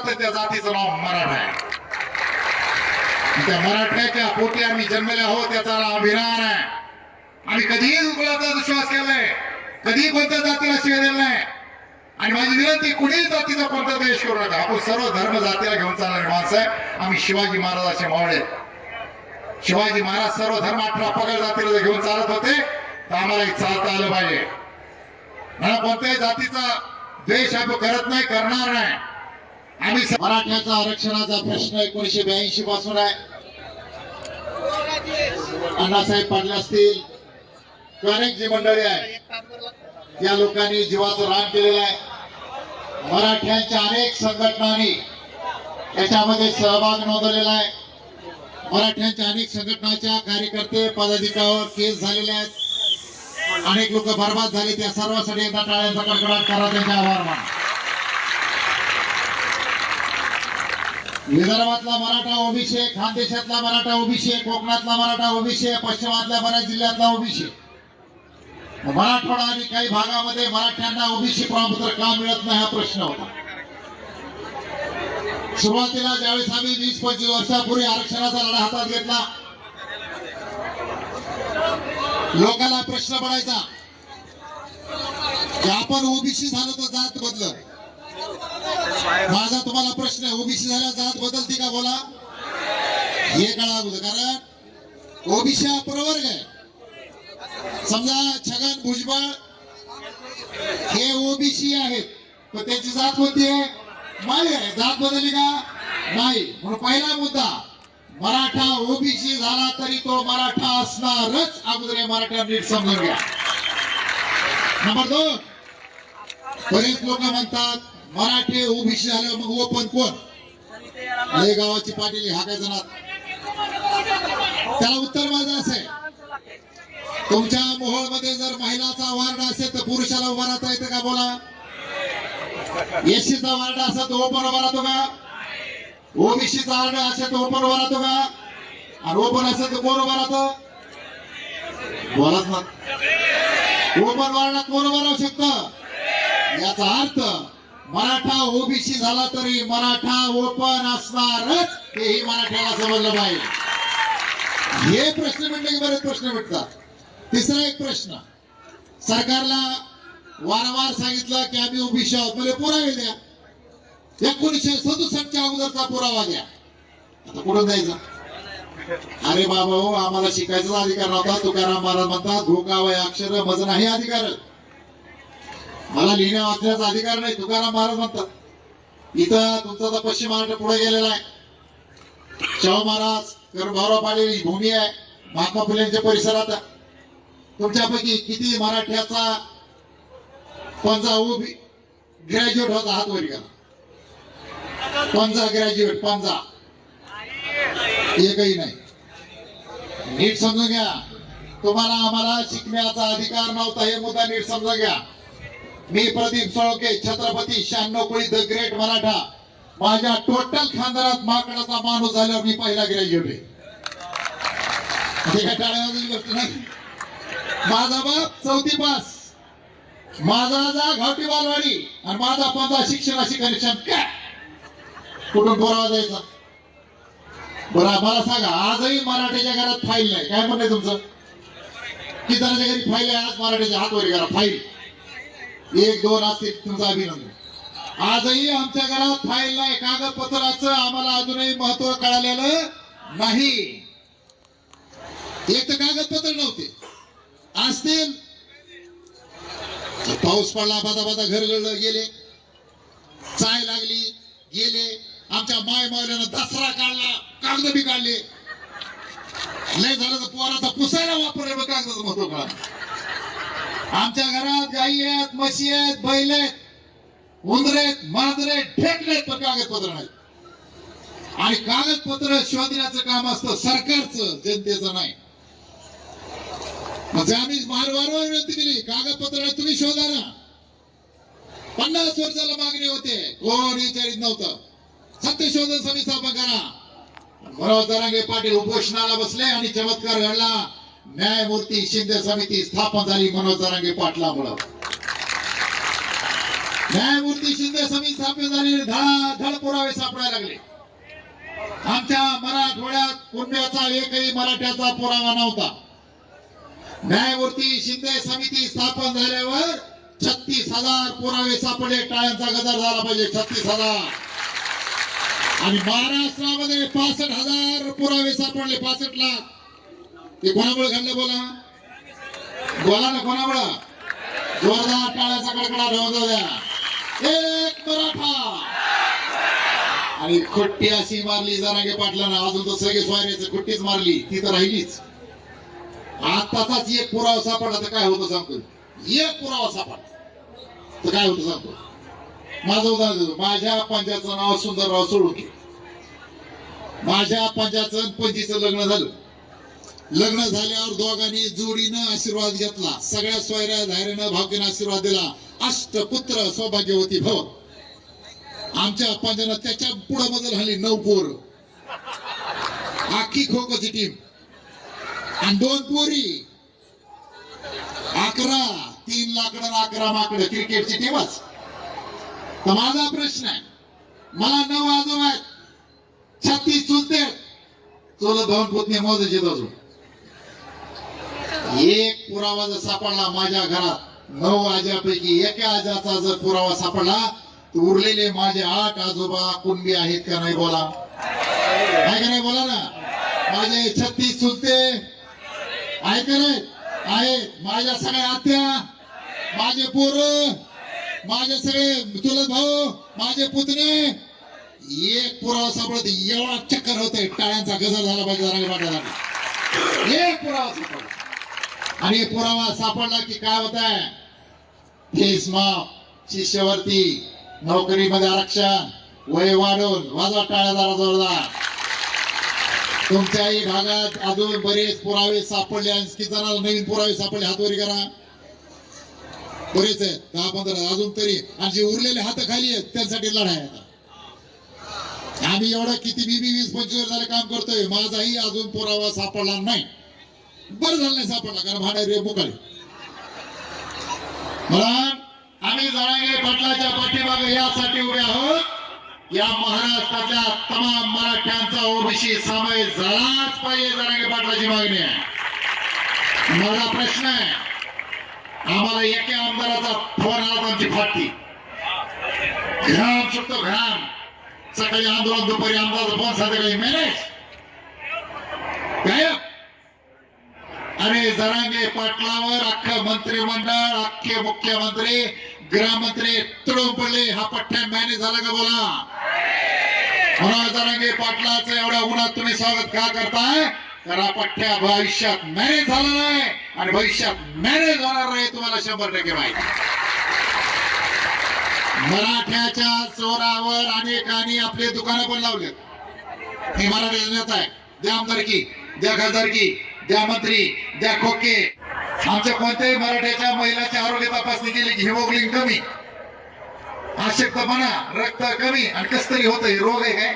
जातं त्या जातीचं नाव मराठा आहे. त्या मराठ्याच्या पोटी आम्ही जन्मले आहोत त्याचा अभिमान आहे. आम्ही कधीही कुणाचा विश्वास केलाय कधीही कोणत्या जातीला शिवाय दिला नाही. आणि माझी विनंती कुणीही जातीचा कोणता द्वेष करू नका. आपण सर्व धर्म जातीला घेऊन चालणारे माणसं आहे. आम्ही शिवाजी महाराजाचे मावळे शिवाजी महाराज सर्व धर्म अठरा पगड जातीला घेऊन चालत होते. तर आम्हालाही चालता आलं पाहिजे. मला कोणत्याही जातीचा द्वेष आपण करत नाही करणार नाही. आम्ही मराठ्याचा आरक्षणाचा प्रश्न एकोणीशे ब्याऐंशी पासून आहे. अण्णासाहेब पाटील असतील अनेक जी मंडळी आहे. या लोकांनी जीवाचं रान केलेलं आहे. मराठ्यांच्या अनेक संघटनांनी याच्यामध्ये सहभाग नोंदवलेला आहे. मराठ्यांच्या अनेक संघटनाच्या कार्यकर्ते पदाधिकाऱ्यावर केस झालेले आहेत. अनेक लोक बर्बाद झाले त्या सर्वांसाठी एकदा टाळ्यांचा कडकडाट करा त्यांचे आभार माना विदर्भातला मराठा ओबीसी खानदेशातला मराठा ओबीसी कोकणातला मराठा ओबीसी पश्चिमातल्या बऱ्याच जिल्ह्यातला ओबीसी. मराठवाडा आणि काही भागामध्ये मराठ्यांना ओबीसी प्रमाणपत्र का मिळत नाही हा प्रश्न होता. सुरुवातीला ज्यावेळेस आम्ही वीस पंचवीस वर्षापूर्वी आरक्षणाचा लढा हातात घेतला लोकांना प्रश्न पडायचा की आपण ओबीसी झालो तर जात बदल माझा तुम्हाला प्रश्न आहे. ओबीसी झाला जात बदलती का बोला? हे कळा अगोदर कारण ओबीसी हा प्रवर्ग आहे. समजा छगन भुजबळ हे ओबीसी आहेत. पण त्याची जात कोणती आहे? माळी आहे. जात बदलली का? नाही. म्हणून पहिला मुद्दा मराठा ओबीसी झाला तरी तो मराठा असणारच. अगोदर या मराठा नीट समजून घ्या. नंबर दोन. बरेच लोक म्हणतात मराठी ओबीसी झाल्यावर मग ओपन कोण? ले गावाची पाटील हा काय जणात त्याला उत्तर माझं असेल. तुमच्या तुमच्या मोहोळमध्ये जर महिलाचा वार्ड असेल तर पुरुषाला उभा राहता येतं का बोला? एसीचा वार्ड असेल तर ओपन उभा राहतो का? ओबीसीचा वार्ड असेल तर ओपन उभा राहतो का? आणि ओपन असेल तर कोण उभा राहतो? बोलाच ना. ओपन वार्डात कोण उभा राहू शकतं? याचा अर्थ मराठा ओबीसी झाला तरी मराठा ओपन असणारच हेही मराठ्याला समजलं पाहिजे. हे प्रश्न मिटले की बरेच प्रश्न भेटतात. तिसरा एक प्रश्न. सरकारला वारंवार सांगितलं की आम्ही ओबीसी आहोत. म्हणजे पुरावे द्या. एकोणीसशे सदुसष्टच्या अगोदरचा पुरावा द्या. आता कुठं जायचं. अरे बाबा हो आम्हाला शिकायचा अधिकार नव्हता. तुकाराम महाराज म्हणतात धोका अक्षर मज नाही अधिकार मला लिहिण्या वाचण्याचा अधिकार नाही तुकाराम महाराज म्हणतात. इथं तुमचा तर पश्चिम महाराष्ट्र पुढे गेलेला आहे. शाहू महाराज भाऊराव पाटील ही भूमी आहे. महात्मा फुलेंच्या परिसरात तुमच्यापैकी किती मराठ्याचा पंचा उभी ग्रॅज्युएट होता हात वर करा पंजा ग्रॅज्युएट पंजा. एकही नाही. नीट समजून घ्या. तुम्हाला आम्हाला शिकण्याचा अधिकार नव्हता हे मुद्दा नीट समजून घ्या. मी प्रदीप सोळके छत्रपती शहाण्णव कोळी द ग्रेट मराठा. माझ्या टोटल खानदारात माकडाचा माणूस झाल्यावर मी पहिला ग्रॅज्युएट आहे गोष्ट नाही? माझा बाप चौथी पास. माझा जा घाटी बालवाडी. आणि माझा पंधरा शिक्षणाशी कनेक्शन काय? कुठून बोरावा जायचा बरं मला सांगा आजही मराठीच्या घरात फाईल नाही. काय म्हणणं आहे तुमचं? किती जणांच्या घरी फाईल आहे? आज मराठीच्या हातवरी करा फाईल एक दोन असतील तुमचं अभिनंदन. आजही आमच्या घरात फाईल नाही कागदपत्राचं आम्हाला अजूनही महत्त्व कळालेलं नाही. एक तर कागदपत्र नव्हते. असतील. पाऊस पडला बादा बादा घर गळलं गेले. चाय लागली गेले. आमच्या माय मावल्यानं दसरा काढला कागद बी काढले. लय झालं तर पोराचा पुसायला वापरले कागदाचं महत्त्व कळा आमच्या घरात गाई आहेत म्हशी आहेत बैल आहेत. उंदरेत आहेत मांजर आहेत आहेत पण कागदपत्र नाही आणि कागदपत्र शोधण्याचं काम असतं सरकारचं जनतेचं नाही. म्हणजे आम्ही वारंवार विनंती केली कागदपत्र तुम्ही शोधा ना. पन्नास वर्षाला मागणी होते कोण विचारित नव्हतं. सत्य शोधन समिती स्थापन करा. मनोज दरांगे पाटील उपोषणाला बसले आणि चमत्कार घडला. न्यायमूर्ती शिंदे समिती स्थापन झाली मनोज पाटला पाटलामुळं. न्यायमूर्ती शिंदे समिती स्थापन झाली धडा धड पुरावे सापडायला लागले. आमच्या मराठवाड्यात कुंड्याचा एकही मराठ्याचा पुरावा नव्हता. न्यायमूर्ती शिंदे समिती स्थापन झाल्यावर छत्तीस हजार पुरावे सापडले टाळ्यांचा गजर झाला पाहिजे छत्तीस हजार. आणि महाराष्ट्रामध्ये पासष्ट हजार पुरावे सापडले पासष्ट लाख. ते कोणामुळे घडलं बोला? बोला ना कोणामुळे? जोरदार टाळ्याचा कडकडा ठेवून द्या. एक मराठा. आणि खुट्टी अशी मारली जरांगे पाटलानं. अजून तर सगळे स्वाऱ्याचं खुट्टीच मारली. ती तर राहिलीच. आताचाच एक पुरावा सापडला तर काय होतं सांगतो? एक पुरावा सापडला. तर काय होतं सांगतो? माझं उदाहरण देतो. माझ्या पंजाचं नाव सुंदरराव सोळुके. माझ्या पंजाचं आणि पंचीचं लग्न झालं. लग्न झाल्यावर दोघांनी जोडीनं आशीर्वाद घेतला. सगळ्या सोयऱ्या धायऱ्यानं भाग्यानं आशीर्वाद दिला. अष्टपुत्र सौभाग्यवती भव. आमच्या पंजानं त्याच्या पुढे बदल झाली नऊ पोर. आखी खो खोची टीम आणि दोन पोरी. अकरा. तीन लाकडं अकरा माकडं. क्रिकेटची टीमच तर माझा प्रश्न आहे. मला नऊ आजोबा आहेत. छत्तीस चुलते चोलत भाऊन पुतणे मोजायचे अजून. एक पुरावा जर सापडला माझ्या घरात नऊ आजापैकी एका आजाचा जर पुरावा सापडला तर उरलेले माझे आठ आजोबा कुणबी आहेत का नाही बोला? आहे का नाही बोला ना? माझे छत्तीस चुलते. आहे का नाही? आहे. माझ्या सगळ्या आत्या. माझे पोर. माझे सगळे चुलत भाऊ. माझे पुतणे. एक पुरावा सापडत एवढा चक्कर होते टाळ्यांचा गजर झाला पाहिजे जरा एक पुरावा सापडला. आणि पुरावा सापडला की काय होत आहे फीस माफ शिष्यवृत्ती नोकरीमध्ये आरक्षण वय वाढवून वाजवा टाळ्या जरा जोरदार. तुमच्याही भागात अजून बरेच पुरावे सापडले आणखी जणांना नवीन पुरावे सापडले? हातवरी करा. बरेच आहेत. दहा पंधरा अजून तरी. आणि जे उरलेले हात खाली आहेत त्यांसाठी लढाई आता. आम्ही एवढं किती मी बी वीस पंचवीस झाले काम करतोय. माझाही अजून पुरावा सापडला नाही. बरं झालं नाही सापडला कारण भाडे रे मुकाळी. म्हणून आम्ही जळांगे पाटलाच्या पाठीमागे यासाठी उभे आहोत. या महाराष्ट्रातल्या तमाम मराठ्यांचा ओबीसी समय झालाच पाहिजे जळांगे पाटलाची मागणी आहे. माझा प्रश्न आहे आम्हाला एका आमदाराचा फोन आला आमची फाटी घाम सुटतो घाम सकाळी आंदोलन दुपारी आमदाराचा फोन संध्याकाळी मॅनेज. गायब. आणि जरांगे पाटलावर अख्खं मंत्रिमंडळ अख्खे मुख्यमंत्री गृहमंत्री तुडून पडले हा पठ्ठ्या मॅनेज झाला का बोला? म्हणून जरांगे पाटलाचं एवढ्या उन्हात तुम्ही स्वागत का करताय? तर हा पठ्ठ्या भविष्यात मॅनेज झाला नाही आणि भविष्यात मॅनेज होणार नाही तुम्हाला शंभर टक्के माहिती मराठ्याच्या चोरावर अनेकांनी आपले दुकानं पण लावलेत. हे मराठी नेता आहे द्या आमदारकी द्या खासदारकी. द्या मंत्री द्या खोके. आमच्या कोणत्याही मराठ्याच्या महिलाच्या आरोग्य तपासणी केली की हिमोग्लिन कमी आशक्तपणा रक्त कमी आणि कस तरी होत रोग आहे काय?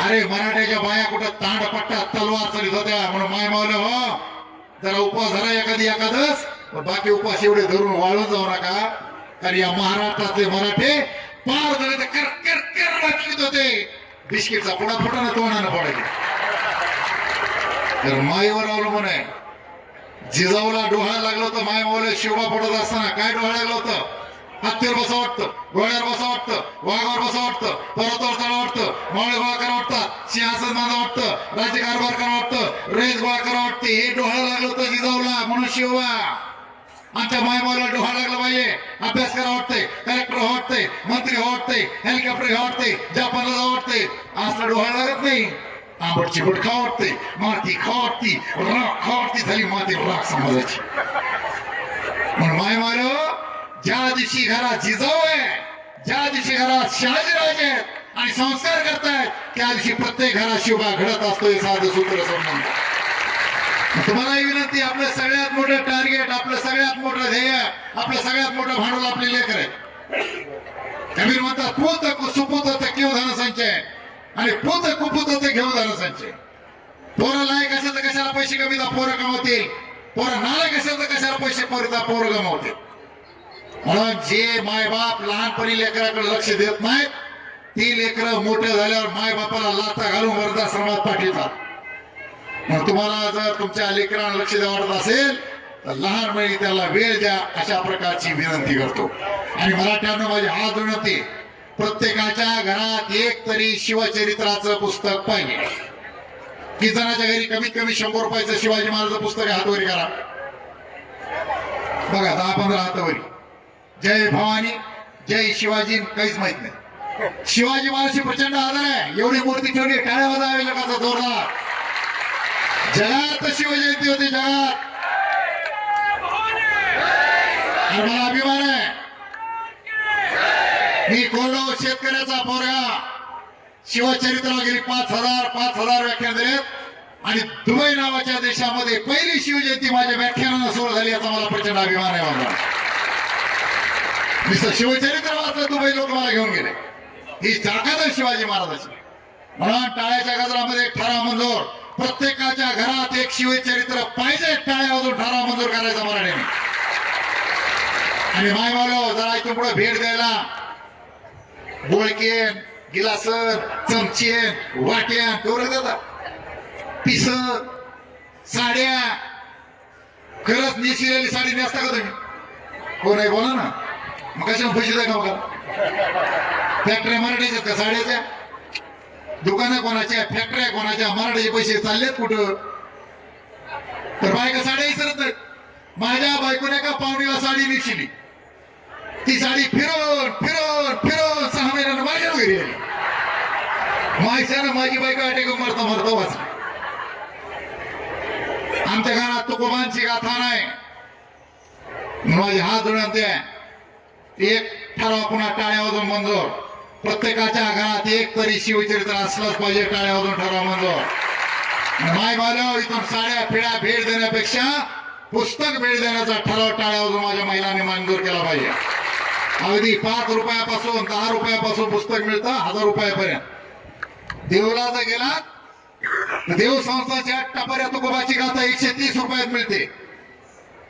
अरे मराठ्याच्या बाया कुठं तांड पट्टा तलवार चलित होत्या म्हणून माय मावलं हो. जरा उपवास झाला एखादी एखादच बाकी उपवास एवढे धरून वाळून जाऊ नका. कारण या महाराष्ट्रातले मराठे पार झाले तर कर कर कर वाचलीत होते. बिस्किटचा पुडा फुटा ना तोंडानं पडायचे तर माईवर अवलंबून आहे. जिजाऊला डोहायला लागलं होतं माय मावलं शिवबा पडत असताना. काय डोहायला लागलं होतं? हत्तीवर बसा वाटतं डोळ्यावर बसा वाटतं वाघावर बसा वाटतं पर्वतावर चढा वाटतं मावळे गोळा करा वाटतं सिंहासन बांधा वाटतं राज्य कारभार करा वाटतं रेस गोळा करा वाटते. हे डोहायला लागलं होतं जिजाऊला म्हणून शिवबा. आमच्या मायमाला डोहा लागला पाहिजे. अभ्यास करा वाटतंय कलेक्टर वाटतंय मंत्री वाटतंय हेलिकॉप्टर हे वाटतंय जपानला वाटतंय. असला डोहा लागत नाही. आंबट चिपट खा वाटते माती खा वाटती राख खा वाटती झाली माती राख समाजाची म्हणून माय मार ज्या दिवशी घरात जिजाऊ आहे ज्या दिवशी घरात शहाजीराज आहेत आणि संस्कार करतायत त्या दिवशी प्रत्येक घरात शिवबा घडत असतोय साधं सूत्र समजून तुम्हालाही विनंती आपलं सगळ्यात मोठं टार्गेट आपलं सगळ्यात मोठं ध्येय आपलं सगळ्यात मोठं भांडवल आपले लेकर आहे कबीर म्हणतात पोत सुपूत केव घेऊ धन संचय आणि पोत कुपूत ते घेऊन झालं त्यांचे पोरं लायक असेल तर कशाला पैसे कमी पोरं कमावतील? पोरं नालायक असेल तर कशाला पैसे पोरं पोरं गमावतील म्हणून जे मायबाप लहानपणी लेकराकडे लक्ष देत नाहीत ती लेकरं मोठे झाल्यावर मायबापाला लाथा घालून वर्धाश्रमात पाठवतात. मग तुम्हाला जर तुमच्या लेकरांना लक्ष द्या वाटत असेल तर लहानपणी त्याला वेळ द्या अशा प्रकारची विनंती करतो. आणि मराठ्यांना माझी हात विनंती प्रत्येकाच्या घरात एक तरी शिवचरित्राचं पुस्तक पाहिजे. किती जणाच्या घरी कमीत कमी शंभर रुपयाचं शिवाजी महाराज पुस्तक हातवरी करा. बघा दहा पंधरा हातवरी. जय भवानी जय शिवाजी काहीच माहीत नाही. शिवाजी महाराजची प्रचंड आदर आहे. एवढी मूर्ती ठेवली टाळ्या वाजावे लोकांचा जोरदार. जगात शिवजयंती होती जगात. मला अभिमान मी कोरडो शेतकऱ्याचा पोरगा. शिवचरित्राला गेली पाच हजार पाच हजार व्याख्यान दिलेत. आणि दुबई नावाच्या देशामध्ये पहिली शिवजयंती माझ्या व्याख्यानानं सुरू झाली याचा मला प्रचंड अभिमान आहे माझा नुसतं शिवचरित्र वाचलं दुबई लोक मला घेऊन गेले. ही ताकद आहे शिवाजी महाराजाची. म्हणून टाळ्याच्या गजरामध्ये एक मंजूर. प्रत्येकाच्या घरात एक शिवचरित्र पाहिजे टाळ्या वाजून ठराव मंजूर करायचा मराठीने. आणि माय मालो जरा इथून पुढे भेट द्यायला बोळकेन गिलासन चमचेन वाट्या केवढं देतात. पिस साड्या. खरंच नेसलेली साडी नेसता का तुम्ही? हो कोण आहे बोला ना. मग कशा पैसे द्या हो का? फॅक्टऱ्या मराठीच्या का साड्याच्या? दुकानं कोणाच्या फॅक्टऱ्या कोणाच्या मराठीचे पैसे चाललेत कुठं? तर बायका साड्या विसरत नाहीत. माझ्या बायकोने का पाहुणीला साडी निशिली. ती साडी फिरवून फिरवून फिरवून सहा महिन्यानं माझ्या घरी आली मायच्यानं माझी बायको अटेक मरतो? मरतो बस. आमच्या घरात तुकोबांची गाथा नाही. माझी हात जोडून एक ठराव पुन्हा टाळ्या वाजून मंजूर प्रत्येकाच्या घरात एक तरी शिवचरित्र असलंच पाहिजे टाळ्या वाजून ठराव मंजूर माय बालो इथून साड्या फिड्या भेट देण्यापेक्षा पुस्तक भेट देण्याचा ठराव टाळ्या वाजून माझ्या महिलांनी मंजूर केला पाहिजे. अगदी पाच रुपयापासून दहा रुपयापासून पुस्तक मिळतं हजार रुपयापर्यंत. देवला जर गेला देव संस्थाच्या टपऱ्या तुकोबाची गाथा एकशे तीस रुपयात मिळते.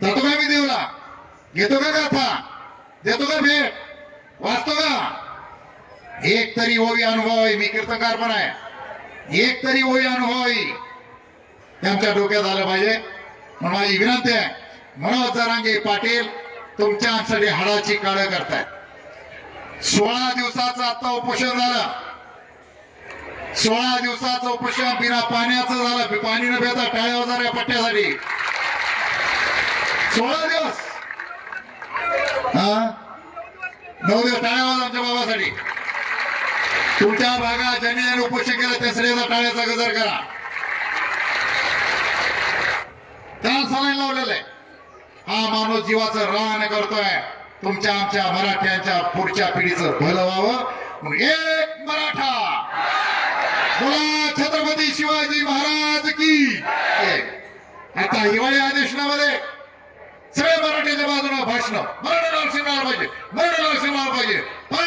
जातो का मी देवला? घेतो का गाथा? देतो का भेट? वाचतो का? एक तरी ओवी अनुभव आहे मी कीर्तनकार पण आहे. एक तरी ओवी अनुभव आहे. त्यांच्या डोक्यात आलं पाहिजे. म्हणून माझी विनंती आहे मनोज जरांगे पाटील तुमच्या आमच्यासाठी हाडाची काळं करतायत. सोळा दिवसाचं आता उपोषण झालं. सोळा दिवसाचं उपोषण बिना पाण्याचं झालं. पाणी न भेटा टाळ्या वजाऱ्या पट्ट्यासाठी. सोळा दिवस. हा? नऊ दिवस टाळ्या आमच्या बाबासाठी. तुमच्या भागात ज्यांनी ज्यांनी उपोषण केलं त्या सगळ्याचा टाळ्याचा गजर करा. त्याला सलाईन लावलेलं आहे. हा माणूस जीवाचं रान करतोय. तुमच्या आमच्या मराठ्यांच्या पुढच्या पिढीचं भलं व्हावं. एक मराठा. बोला छत्रपती शिवाजी महाराज की आता हिवाळी अधिवेशनामध्ये सगळे मराठीच्या बाजूला भाषण. मराठा आरक्षण पाहिजे. मराठा आरक्षण पाहिजे. पण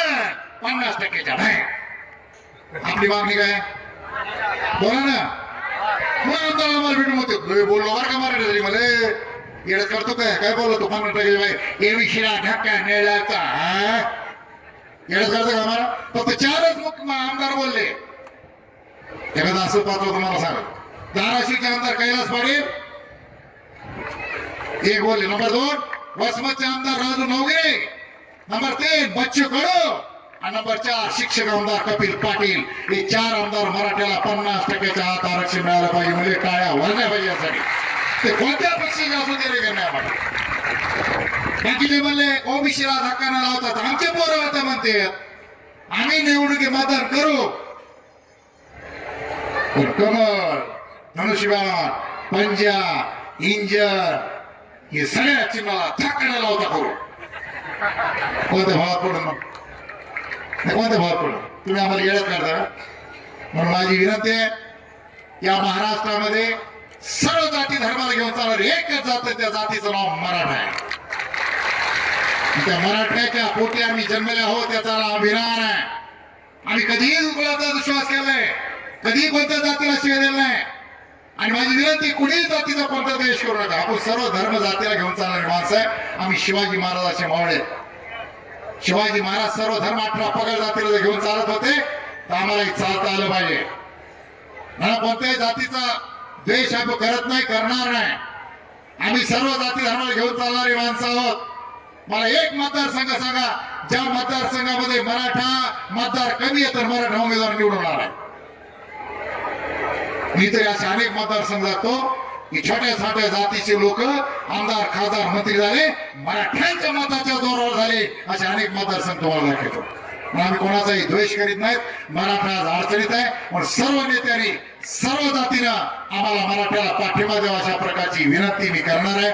पन्नास टक्केच्या नाही आपली मागणी काय? बोला ना. मग आमदार आम्हाला भेटून होते. बोललो बरं का मराठी तरी मला. येडत करतो काय? काय बोललो तो? पन्नास टक्के बाहेर. ए विषयला धक्का मिळाला हा? येडत करतो का आम्हाला? फक्त चारच मुख आमदार बोलले. एखादा असं पात्र तुम्हाला सांगा? धाराशिवचे आमदार कैलास पाटील. एक बोलले नंबर दोन. वसमतचे आमदार राजू नवगिरे. नंबर तीन बच्चू कडू. आणि नंबर चार शिक्षक आमदार कपिल पाटील. हे चार आमदार मराठ्याला पन्नास टक्क्याच्या आत आरक्षण मिळालं पाहिजे म्हणजे टाळ्या वाजल्या पाहिजे यासाठी. ते कोणत्या पक्षाचे असू दे रे बाकीचे म्हणले ओबीसीला धक्का न लावतात. आमचे पोरं आता म्हणते आम्ही निवडणुकी मतदान करू. पण कमळ धनुष्यबाण पंजा इंजन हे सगळ्या चिन्हाला थाकणं लावता करू कोणत्या भावात पडून मग? कोणत्या भावात पडून तुम्ही आम्हाला येळत करता म्हणून माझी विनंती आहे या महाराष्ट्रामध्ये सर्व जाती धर्माला घेऊन चालणार एकच जात त्या जातीचं नाव मराठा आहे. त्या मराठ्याच्या पोटी आम्ही जन्मले आहोत त्याचा अभिमान आहे. आम्ही कधीही उकळाचा विश्वास केलाय. कधीही कोणत्या जातीला शिवाय नाही. आणि माझी विनंती कुणीही जातीचा कोणता देश करू नका. आपण सर्व धर्म जातीला घेऊन चालणारे माणसं आहे आम्ही शिवाजी महाराजाचे मावळे. शिवाजी महाराज सर्व धर्म अठरा पगड जातीला जर घेऊन चालत होते तर आम्हालाही चालता आलं पाहिजे. मला कोणत्याही जातीचा द्वेष आपण करत नाही करणार नाही. आम्ही सर्व जाती धर्माला घेऊन चालणारी माणसं आहोत. मला एक मतदारसंघ सांगा ज्या मतदारसंघामध्ये मराठा मतदार कमी आहे तर मराठा उमेदवार निवडून आहे. मी तर असे अनेक मतदारसंघ जातो की छोट्या छोट्या जातीचे लोक आमदार खासदार मंत्री झाले मराठ्यांच्या मताच्या जोरावर झाले असे अनेक मतदारसंघ तुम्हाला दाखवतो. आम्ही कोणाचाही द्वेष करीत नाहीत. मराठा आज अडचणीत आहे. पण सर्व नेत्यांनी सर्व जातीनं आम्हाला मराठ्याला पाठिंबा द्यावा अशा प्रकारची विनंती मी करणार आहे.